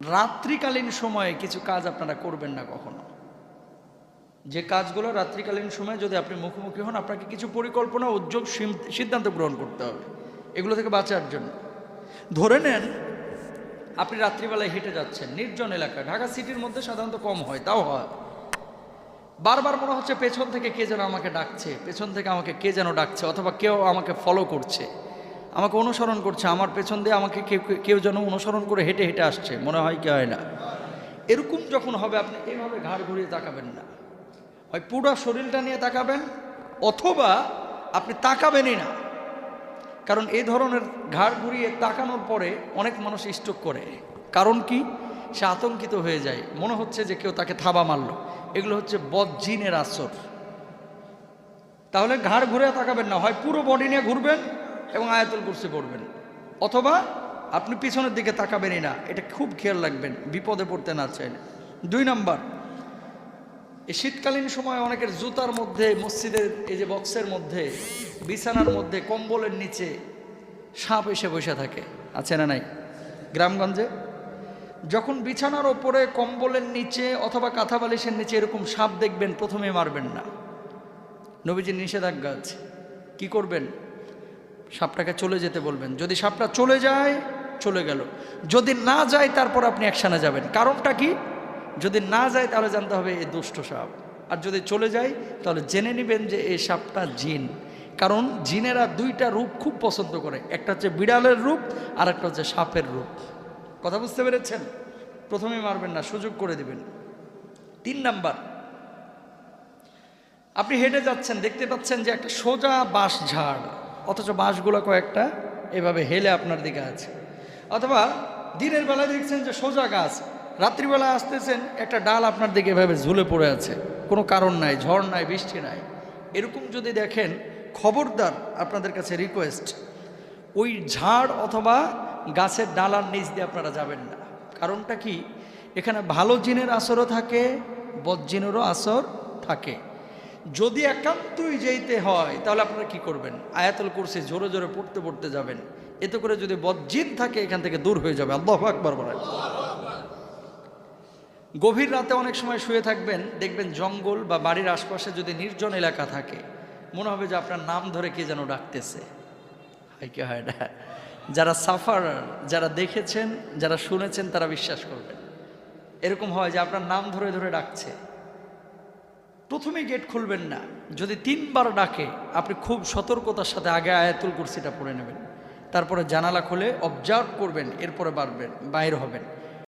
রাত্রিকালীন সময়ে কিছু কাজ আপনারা করবেন না কখনো। যে কাজগুলো রাত্রিকালীন সময়ে যদি আপনি মুখোমুখি হন, আপনাকে কিছু পরিকল্পনা, উদ্যোগ সিদ্ধান্ত গ্রহণ করতে হবে। এগুলো থেকে বাঁচার জন্য। ধরে নেন, আপনি রাত্রিবেলায় হেঁটে যাচ্ছেন, নির্জন এলাকা। ঢাকা সিটির মধ্যে সাধারণত কম হয়, তাও হয়। বারবার মনে হচ্ছে পেছন থেকে কে যেন আমাকে ডাকছে, পেছন থেকে আমাকে কে যেন ডাকছে, অথবা কেউ আমাকে ফলো করছে। আমাকে অনুসরণ করছে, আমার পেছন দিয়ে আমাকে কেউ কেউ যেন অনুসরণ করে হেঁটে হেঁটে আসছে, মনে হয় কি হয় না। এরকম যখন হবে, আপনি এইভাবে ঘাড় ঘুরিয়ে তাকাবেন না। হয় পুরো শরীরটা নিয়ে তাকাবেন, অথবা আপনি তাকাবেনই না। কারণ এই ধরনের ঘাড় ঘুরিয়ে তাকানোর পরে অনেক মানুষ স্ট্রোক করে। কারণ কি? সে আতঙ্কিত হয়ে যায়। মনে হচ্ছে যে কেউ তাকে থাবা মারলো। এগুলো হচ্ছে বজ্জিনের আসর। তাহলে ঘাড় ঘুরে তাকাবেন না। হয় পুরো বডি নিয়ে ঘুরবেন এবং আয়াতুল কুরসি পড়বেন। অথবা আপনি পিছনের দিকে তাকাবেনই না, এটা খুব খেয়াল রাখবেন, বিপদে পড়তে না চাইলে। দুই নাম্বার, এই শীতকালীন সময় অনেকের জুতার মধ্যে, মসজিদের এই যে বক্সের মধ্যে, বিছানার মধ্যে, কম্বলের নিচে সাপ এসে বসে থাকে। আছে না নাই? গ্রামগঞ্জে? যখন বিছানার ওপরে কম্বলের নিচে অথবা কাঁথা বালিশের নিচে এরকম সাপ দেখবেন, প্রথমে মারবেন না। নবীজির নিষেধাজ্ঞা আছে। কি করবেন? সাপটাকে চলে যেতে বলবেন। যদি সাপটা চলে যায়, চলে গেল। যদি না যায়, তারপর আপনি অ্যাকশানে যাবেন। কারণটা কি? যদি না যায়, তাহলে জানতে হবে এই দুষ্ট সাপ। আর যদি চলে যায়, তাহলে জেনে নেবেন যে এই সাপটা জিন। কারণ জিনেরা দুইটা রূপ খুব পছন্দ করে। একটা হচ্ছে বিড়ালের রূপ, আর একটা হচ্ছে সাপের রূপ। কথা বুঝতে পেরেছেন? প্রথমে মারবেন না, সুযোগ করে দিবেন। তিন নাম্বার। আপনি হেঁটে যাচ্ছেন, দেখতে পাচ্ছেন যে একটা সোজা বাঁশ ঝাড়। অথচ বাঁশগুলো কয়েকটা এভাবে হেলে আপনার দিকে আছে। অথবা দিনের বেলায় দেখছেন যে সোজা গাছ, রাত্রিবেলা আসতেছেন, একটা ডাল আপনার দিকে এভাবে ঝুলে পড়ে আছে। কোনো কারণ নাই, ঝড় নাই, বৃষ্টি নাই। এরকম যদি দেখেন, খবরদার আপনাদের কাছে রিকোয়েস্ট ওই ঝাড় অথবা গাছের ডালার নিচ দিয়ে আপনারা যাবেন না। কারণটা কি? এখানে ভালো জিনের আসরও থাকে বজ্জিনেরও আসর থাকে। যদি একান্তই যেতে হয়, তাহলে আপনারা কি করবেন? আয়াতুল কুরসি জোরে জোরে পড়তে পড়তে যাবেন। এতে করে যদি বজ্জিন থাকে, এখান থেকে দূর হয়ে যাবে। আল্লাহ আকবর বলেন। গভীর রাতে অনেক সময় শুয়ে থাকবেন, দেখবেন জঙ্গল বা বাড়ির আশপাশে যদি নির্জন এলাকা থাকে, মনে হবে যে আপনার নাম ধরে কে যেন ডাকতেছে। হয় না। যারা সাফার, যারা দেখেছেন, যারা শুনেছেন, তারা বিশ্বাস করবেন। এরকম হয় যে আপনার নাম ধরে ধরে ডাকছে। প্রথমেই গেট খুলবেন না। যদি তিনবার ডাকে, আপনি খুব সতর্কতার সাথে আগে আয়াতুল কুরসিটা পড়ে নেবেন। তারপরে জানালা খুলে অবজার্ভ করবেন, এরপরে বাড়বেন, বাইর হবেন।